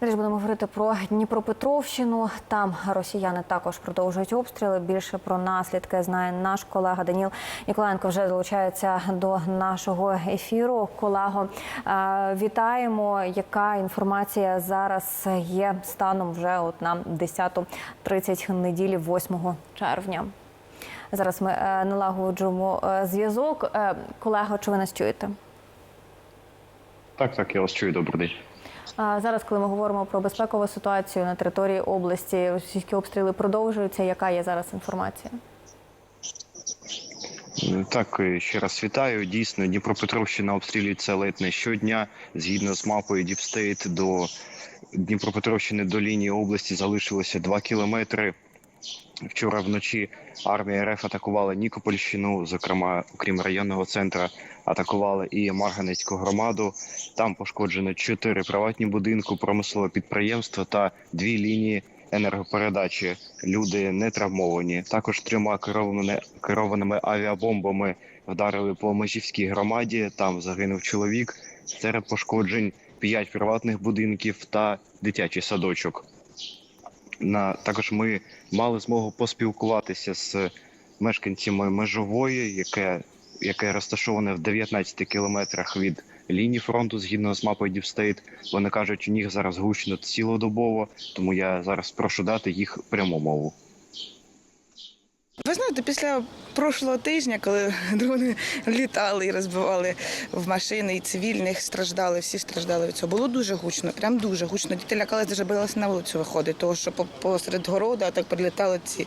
Далі будемо говорити про Дніпропетровщину. Там росіяни також продовжують обстріли. Більше про наслідки знає наш колега Даніл Ніколаєнко. Вже долучається до нашого ефіру. Колего, е, вітаємо. Яка інформація зараз є станом вже от на 10.30 неділі, 8 червня? Зараз ми е, налагоджуємо е, зв'язок. Колего, чи ви нас чуєте? Так, так, я вас чую, добрий день. А Зараз, коли ми говоримо про безпекову ситуацію на території області, російські обстріли продовжуються. Яка є зараз інформація? Так, е, ще раз вітаю. Дійсно, Дніпропетровщина обстрілюється ледь не щодня. Згідно з мапою Діпстейт до Дніпропетровщини до лінії області залишилося 2 кілометри. Вчора вночі армія РФ атакувала Нікопольщину, зокрема, окрім районного центру, атакувала і Марганецьку громаду. Там пошкоджено чотири приватні будинки, промислове підприємство та дві лінії енергопередачі. Люди не травмовані. Також трьома керованими, керованими авіабомбами вдарили по Межівській громаді. Там загинув чоловік. Серед пошкоджень п'ять приватних будинків та дитячий садочок. На також ми мали змогу поспілкуватися з мешканцями межової, яке, яке розташоване в 19 кілометрах від лінії фронту згідно з мапою Діпстейт. Вони кажуть, у них зараз гучно цілодобово, тому я зараз прошу дати їх пряму мову. Ви знаєте, після прошлого тижня, коли дрони літали і розбивали в машини, і цивільних страждали, всі страждали від цього. Було дуже гучно, прям дуже гучно. Діти лякалися, вже боялися на вулицю виходити, тому що посеред городу а так прилітали ці,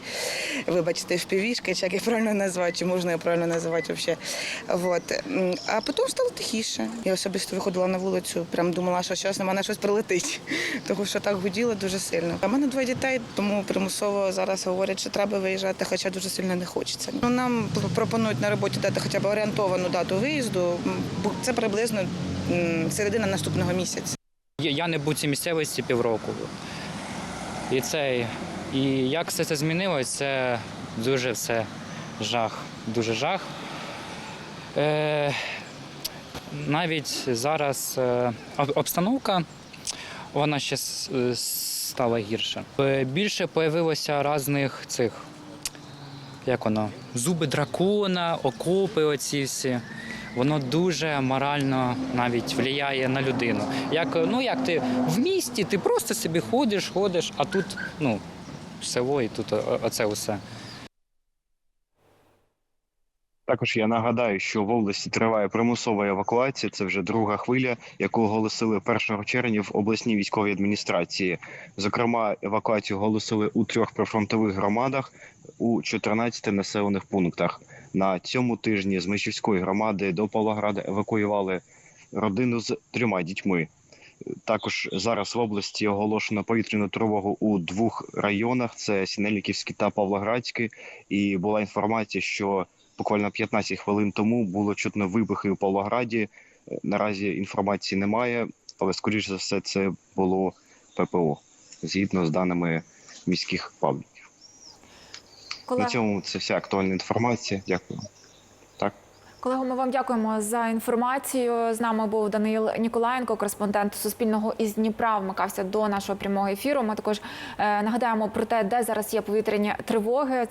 вибачте, впівішки, чи як їх правильно назвати, чи можна їх правильно називати взагалі. Вот. А потім стало тихіше. Я особисто виходила на вулицю, прям думала, що зараз на мене щось прилетить, тому що так гуділо дуже сильно. У мене двоє дітей, тому примусово зараз говорять, що треба виїжджати, хоча дуже сильно не хочеться. Нам пропонують на роботі дати хоча б орієнтовану дату виїзду. Це приблизно середина наступного місяця. Я не був цій місцевості півроку. І це, і як все це змінилось, це дуже все жах. Дуже жах. Е, навіть зараз е, обстановка вона ще стала гірше. Е, Більше появилося різних цих, як воно, зуби дракона, окопи оці всі. Воно дуже морально навіть впливає на людину. Як, ну, як ти в місті, ти просто собі ходиш, ходиш, а тут ну, село і тут оце усе. Також я нагадаю, що в області триває примусова евакуація. Це вже друга хвиля, яку оголосили 1 червня в обласній військовій адміністрації. Зокрема, евакуацію оголосили у трьох прифронтових громадах у 14 населених пунктах. На цьому тижні з Мишівської громади до Павлограда евакуювали родину з трьома дітьми. Також зараз в області оголошено повітряну тривогу у двох районах: це Сінельниківський та Павлоградський. І була інформація, що буквально 15 хвилин тому було чутно вибухи у Павлограді. Е, Наразі інформації немає, але скоріш за все це було ППО згідно з даними міських пабліків. На цьому це вся актуальна інформація. Дякую. Так. Колего, ми вам дякуємо за інформацію. З нами був Даниїл Ніколаєнко, кореспондент Суспільного із Дніпра. Вмикався до нашого прямого ефіру. Ми також е, нагадаємо про те, де зараз є повітряні тривоги.